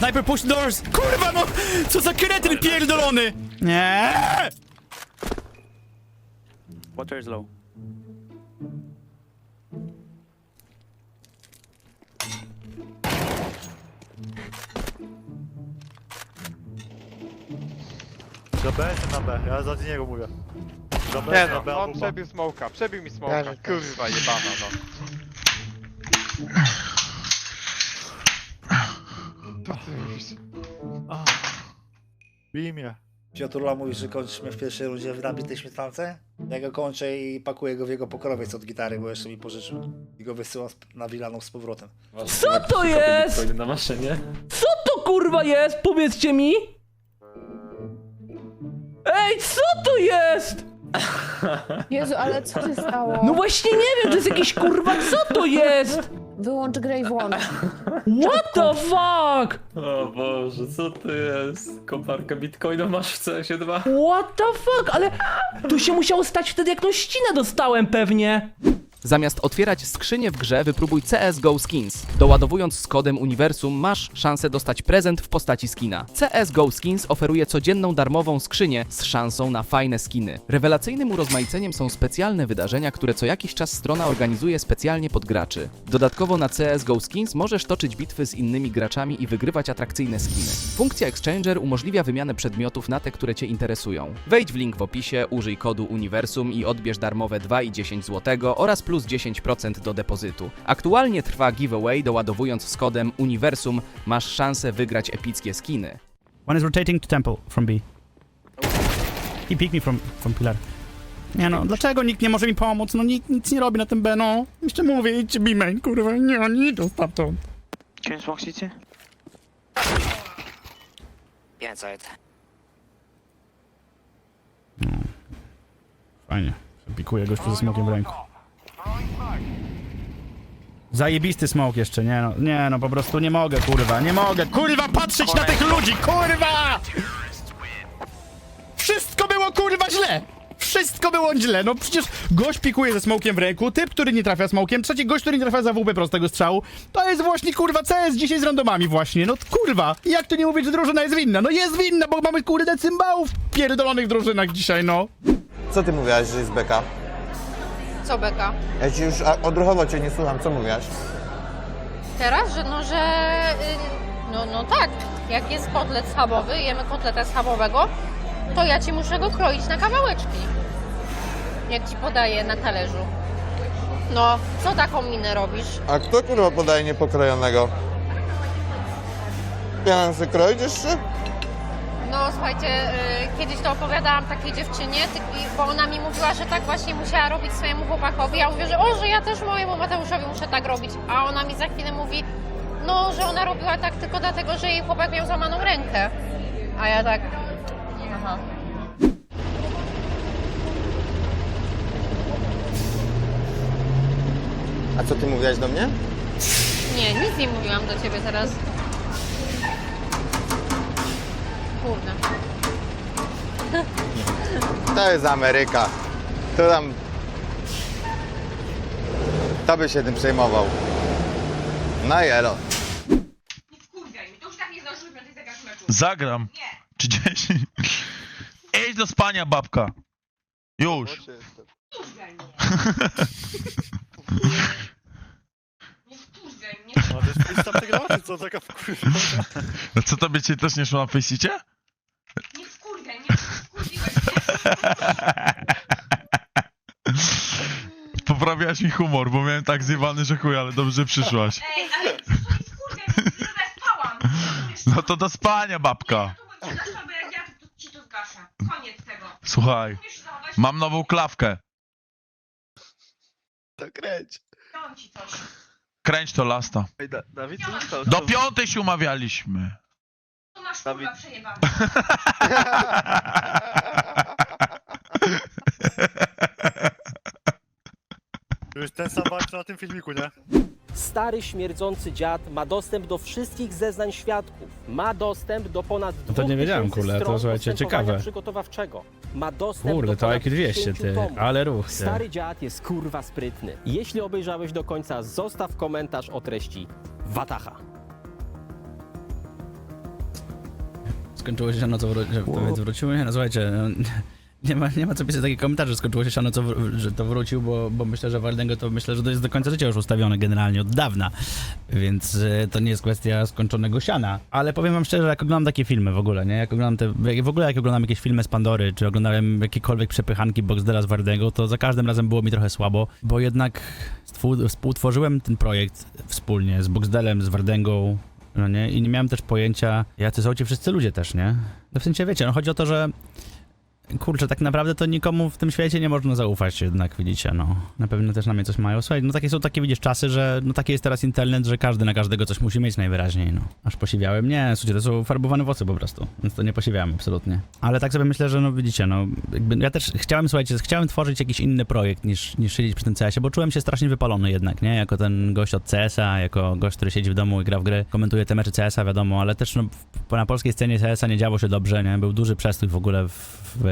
Sniper push doors! Kurwa no! Co za kretyn pierdolony! Nie! Water is low. Do B czy na B? Ja za niego mówię. Do B Nie na B no, on albo B. przebił smoka, przebił mi smoka, tak. kurwa jebana no. Bij mnie. Piotrula mówi, że kończymy w pierwszej rundzie w nabitej śmietance. Ja go kończę i pakuję go w jego pokrowiec od gitary, bo jeszcze mi pożyczył. I go wysyłam na Wilanów z powrotem. Co to jest? na maszynie. Co to kurwa jest? Powiedzcie mi! Ej, co to jest? Jezu, ale co się stało? No właśnie nie wiem, to jest jakiś kurwa, co to jest? Wyłącz grę i włącz. What the fuck? O Boże, co to jest? Koparka bitcoina masz w CS2? What the fuck? Ale tu się musiało stać wtedy, jak tą ścinę dostałem pewnie. Zamiast otwierać skrzynię w grze, wypróbuj CSGO Skins. Doładowując z kodem Uniwersum masz szansę dostać prezent w postaci skina. CSGO Skins oferuje codzienną darmową skrzynię z szansą na fajne skiny. Rewelacyjnym urozmaiceniem są specjalne wydarzenia, które co jakiś czas strona organizuje specjalnie pod graczy. Dodatkowo na CSGO Skins możesz toczyć bitwy z innymi graczami i wygrywać atrakcyjne skiny. Funkcja Exchanger umożliwia wymianę przedmiotów na te, które Cię interesują. Wejdź w link w opisie, użyj kodu Uniwersum i odbierz darmowe 2,10 zł oraz plus 10% do depozytu. Aktualnie trwa giveaway, doładowując z kodem Uniwersum masz szansę wygrać epickie skiny. One is rotating to temple from B. He peeked me from, from pillar. Nie no, dlaczego nikt nie może mi pomóc? No nikt nic nie robi na tym B, no. Jeszcze mówię, idźcie B main, kurwa. Nie, nie idą stamtąd. CT? Yeah, inside. Fajnie. Pikuję gościu ze smokiem w ręku. Zajebisty smok jeszcze, nie no, nie no, po prostu nie mogę, kurwa, nie mogę, kurwa, patrzeć na tych ludzi, kurwa! Wszystko było, kurwa, źle! Wszystko było źle, no przecież gość pikuje ze smokiem w ręku, typ, który nie trafia smokiem, trzeci gość, który nie trafia za WP prostego strzału. To jest właśnie, kurwa, CS dzisiaj z randomami właśnie, no kurwa. Jak tu nie mówić, że drużyna jest winna? No jest winna, bo mamy, kurde, cymbałów w pierdolonych drużynach dzisiaj, no. Co ty mówiłaś, że jest beka? Co beka? Ja ci już odruchowo cię nie słucham, co mówiłaś? Teraz, że no, że... y, No, no tak, jak jest kotlet schabowy, jemy kotleta schabowego, to ja ci muszę go kroić na kawałeczki. Jak ci podaję na talerzu. No, co taką minę robisz? A kto kurwa podaje niepokrojonego? Ja mam sobie kroić jeszcze? No słuchajcie, y, kiedyś to opowiadałam takiej dziewczynie, bo ona mi mówiła, że tak właśnie musiała robić swojemu chłopakowi. Ja mówię, że o, że ja też mojemu Mateuszowi muszę tak robić. A ona mi za chwilę mówi, no, że ona robiła tak tylko dlatego, że jej chłopak miał złamaną rękę. A ja tak, aha. A co ty mówiłaś do mnie? Nie, nic nie mówiłam do ciebie teraz. To jest Ameryka. To tam... To by się tym przejmował. No jelo. Zagram. Nie. 30. Idź do spania, babka. Już. A to jest lista przegrała, czy co? Taka wkurwiona. A co tobie cię też nie szło na fejsicie? Poprawiałaś mi humor, bo miałem tak zjebany, że chuj, ale dobrze przyszłaś. Ej, ale kurde, spałam. No to do spania, babka. Bo jak ja to ci to zgaszę. Koniec tego. Słuchaj, Musisz zachować, mam nową klawkę. To kręć. dam ci coś. Kręć to lasta. Ej, Da- Dawid, co zostało? Do piątej się umawialiśmy. Tu masz Dawid. kurwa przejebane. To jest ten sam walcz na tym filmiku, nie? Stary śmierdzący dziad ma dostęp do wszystkich zeznań świadków. Ma dostęp do ponad No to nie wiedziałem, kurde, to słuchajcie, ciekawe. przygotowawczego. Ma dostęp Kurde, do to ponad IQ 200, 10 ty, tomów. ale ruch, ty. Stary dziad jest kurwa sprytny. Jeśli obejrzałeś do końca, zostaw komentarz o treści Watacha. Skończyło się siano, co wró- że powiedz wróciło? Nie, no słuchajcie, no, nie, ma, nie ma co pisać taki komentarz, że skończyło się siano, co że to wrócił, bo, bo myślę, że Wardęgo to myślę, że to jest do końca życia już ustawione generalnie od dawna, więc e, to nie jest kwestia skończonego siana. Ale powiem wam szczerze, jak oglądam takie filmy w ogóle, nie? Jak oglądam te, w ogóle jak oglądam jakieś filmy z Pandory, czy oglądałem jakiekolwiek przepychanki Boxdela z Wardęgą, to za każdym razem było mi trochę słabo, bo jednak współtworzyłem ten projekt wspólnie z Boxdelem, z Wardęgą, no nie? I nie miałem też pojęcia, jacy są ci wszyscy ludzie też, nie? No w sensie, wiecie, no chodzi o to, że kurczę, tak naprawdę to nikomu w tym świecie nie można zaufać jednak, widzicie, no. Na pewno też na mnie coś mają. Słuchaj, no takie są takie, widzisz, czasy, że no taki jest teraz internet, że każdy na każdego coś musi mieć najwyraźniej, no. Aż posiwiałem? Nie, słuchajcie, to są farbowane włosy po prostu, więc to nie posiwiałem absolutnie. Ale tak sobie myślę, że no widzicie, no, jakby ja też chciałem, słuchajcie, chciałem tworzyć jakiś inny projekt niż, niż siedzieć przy tym CS-ie, bo czułem się strasznie wypalony jednak, nie? Jako ten gość od CS-a, jako gość, który siedzi w domu i gra w gry, komentuje te mecze CS-a, wiadomo, ale też no, na polskiej scenie CS-a nie działo się dobrze, nie? Był duży przestój w ogóle w, w,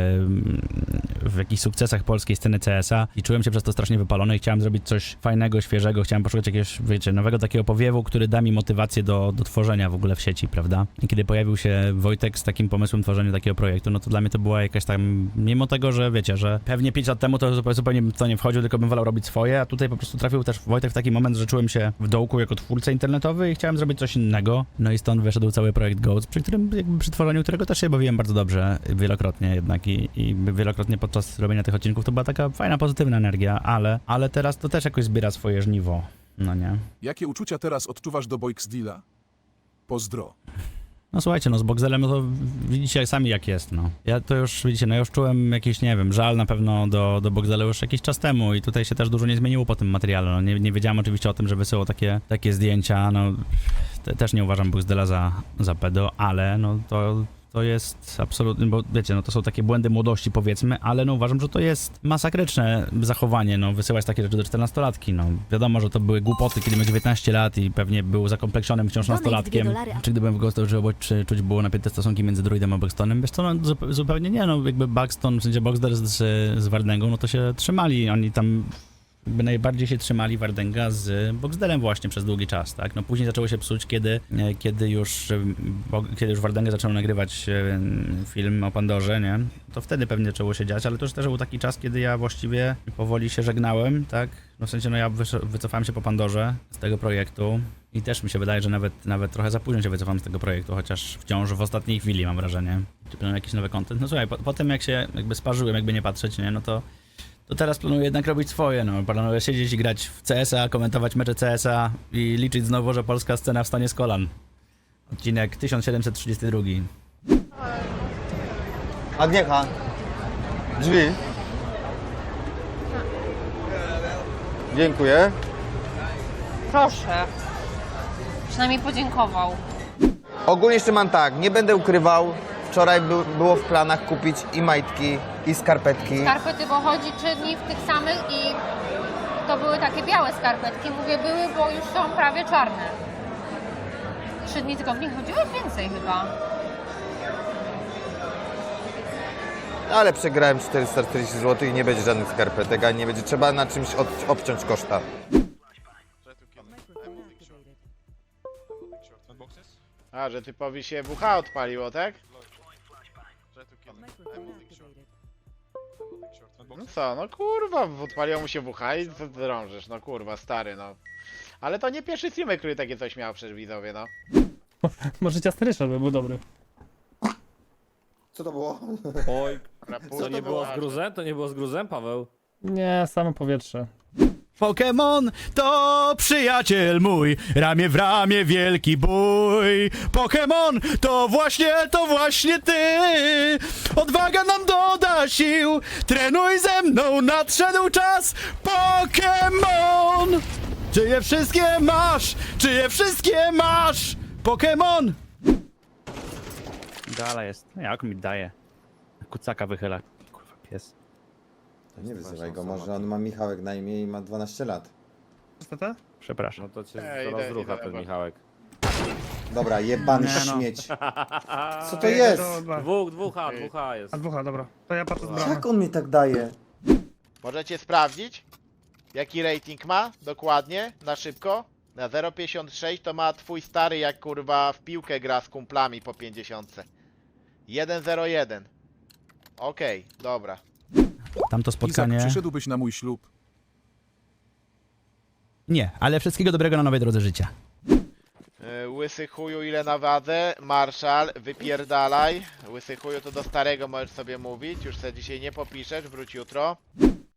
w jakichś sukcesach polskiej sceny CS-a i czułem się przez to strasznie wypalony i chciałem zrobić coś fajnego, świeżego, chciałem poszukać jakiegoś, wiecie, nowego takiego powiewu, który da mi motywację do, do tworzenia w ogóle w sieci, prawda? I kiedy pojawił się Wojtek z takim pomysłem tworzenia takiego projektu, no to dla mnie to była jakaś tam, mimo tego, że wiecie, że pewnie 5 lat temu to zupełnie, to nie wchodził, tylko bym wolał robić swoje, a tutaj po prostu trafił też Wojtek w taki moment, że czułem się w dołku jako twórca internetowy i chciałem zrobić coś innego, no i stąd wyszedł cały projekt Goats, przy którym, jakby przy tworzeniu którego też się bawiłem bardzo dobrze, wielokrotnie jednak i, i wielokrotnie podczas robienia tych odcinków to była taka fajna, pozytywna energia, ale, ale teraz to też jakoś zbiera swoje żniwo, no nie? Jakie uczucia teraz odczuwasz do Boxdela? Pozdro. No słuchajcie, no z Boxelem no to widzicie sami jak jest, no. Ja to już, widzicie, no ja już czułem jakiś, nie wiem, żal na pewno do, do Boxela już jakiś czas temu i tutaj się też dużo nie zmieniło po tym materiale, no nie, nie wiedziałem oczywiście o tym, że wysyłał takie, takie zdjęcia, no te, też nie uważam Boxdela za, za pedo, ale no to to jest absolutnie, bo wiecie, no to są takie błędy młodości powiedzmy, ale no uważam, że to jest masakryczne zachowanie, no wysyłać takie rzeczy do 14-latki, no wiadomo, że to były głupoty, kiedy miał 19 lat i pewnie był zakompleksionym wciąż nastolatkiem. Czy gdybym wyglądał, że czy czuć było napięte stosunki między Druidem a Buxtonem? Wiesz co, no zup- zupełnie nie, no jakby Buxton, w sensie Boxdel z, z Wardęgą, no to się trzymali, oni tam najbardziej się trzymali Wardenga z Boxdelem właśnie przez długi czas, tak? No później zaczęło się psuć, kiedy, e, kiedy już e, kiedy już Wardenga zaczął nagrywać e, film o Pandorze, nie? To wtedy pewnie zaczęło się dziać, ale to już też był taki czas, kiedy ja właściwie powoli się żegnałem, tak? No w sensie, no ja wycofałem się po Pandorze z tego projektu i też mi się wydaje, że nawet, nawet trochę za późno się wycofałem z tego projektu, chociaż wciąż w ostatniej chwili mam wrażenie. Czy planuję jakiś nowy content? No słuchaj, po, po tym jak się jakby sparzyłem, jakby nie patrzeć, nie? No to to teraz planuję jednak robić swoje, no. Planuję siedzieć i grać w CS-a, komentować mecze CS-a i liczyć znowu, że polska scena wstanie z kolan. Odcinek 1732. Agniecha. Drzwi. Dziękuję. Proszę. Przynajmniej podziękował. Ogólnie jeszcze mam tak, nie będę ukrywał. Wczoraj był, było w planach kupić i majtki, i skarpetki. Skarpety, bo chodzi trzy dni w tych samych i to były takie białe skarpetki. Mówię były, bo już są prawie czarne. Trzy dni tylko w nich chodziłeś więcej chyba. Ale przegrałem 440 zł i nie będzie żadnych skarpetek, a nie będzie trzeba na czymś od, obciąć koszta. A, że typowi się WH odpaliło, tak? No co, no kurwa, odpaliło mu się WH i co ty drążysz, no kurwa, stary, no. Ale to nie pierwszy streamer, który takie coś miał przecież widzowie, no. Może ciasny Ryszard by był dobry. Co to było? Oj, to nie było z gruzem? To nie było z gruzem, Paweł? Nie, samo powietrze. Pokémon to przyjaciel mój, ramię w ramię wielki bój. Pokémon to właśnie, to właśnie ty. Odwaga nam doda sił, trenuj ze mną, nadszedł czas. Pokémon! Czy je wszystkie masz? Czy je wszystkie masz? Pokémon! Gala jest. Jak mi daje? Kucaka wychyla. Kurwa, pies. Nie wyzywaj go, może on ma Michałek na imię i ma 12 lat. Przepraszam. No to cię Ej, idę, idę, ten. Michałek. Dobra, jebany Nie no. śmieć. Co to jest? Dwóch, dwóch A, dwóch A jest. Dwucha, dobra. To ja patrzę z Jak on mi tak daje? Możecie sprawdzić, jaki rating ma dokładnie, na szybko. Na 0,56 to ma twój stary, jak kurwa w piłkę gra z kumplami po 50. 1-0-1. Okej, dobra. Tamto Izak, spotkanie... przyszedłbyś na mój ślub. Nie, ale wszystkiego dobrego na nowej drodze życia. Yy, Łysy chuju ile na wadze? Marszal, wypierdalaj. Łysy chuju to do starego możesz sobie mówić. Już se dzisiaj nie popiszesz, wróć jutro.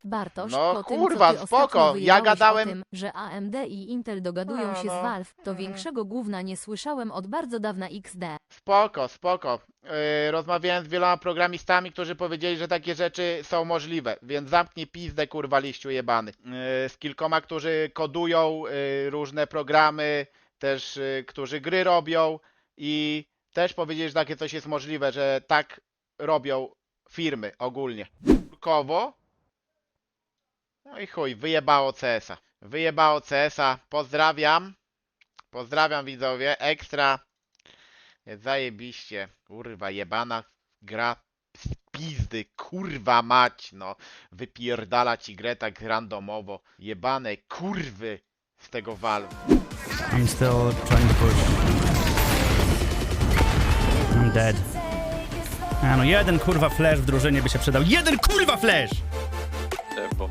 Bartosz, No, po tym, kurwa, co ty ostatnio spoko. Ja wyjebałeś gadałem- O tym, że AMD i Intel dogadują No, się no. z Valve, to większego gówna nie słyszałem od bardzo dawna XD. Spoko, spoko. Yy, rozmawiałem z wieloma programistami, którzy powiedzieli, że takie rzeczy są możliwe, więc zamknij pizdę kurwa liściu jebany. Yy, z kilkoma, którzy kodują yy, różne programy, też yy, którzy gry robią i też powiedzieli, że takie coś jest możliwe, że tak robią firmy ogólnie. Kurkowo. No i chuj, wyjebało CS-a. Wyjebało CS-a. Pozdrawiam. Pozdrawiam widzowie. Ekstra. Zajebiście. Kurwa, jebana gra z pizdy. Kurwa mać, no. Wypierdala ci grę tak randomowo. Jebane kurwy z tego Valve. I'm still trying to push. I'm dead. A no jeden kurwa flash w drużynie by się przydał. Jeden kurwa flash! Bo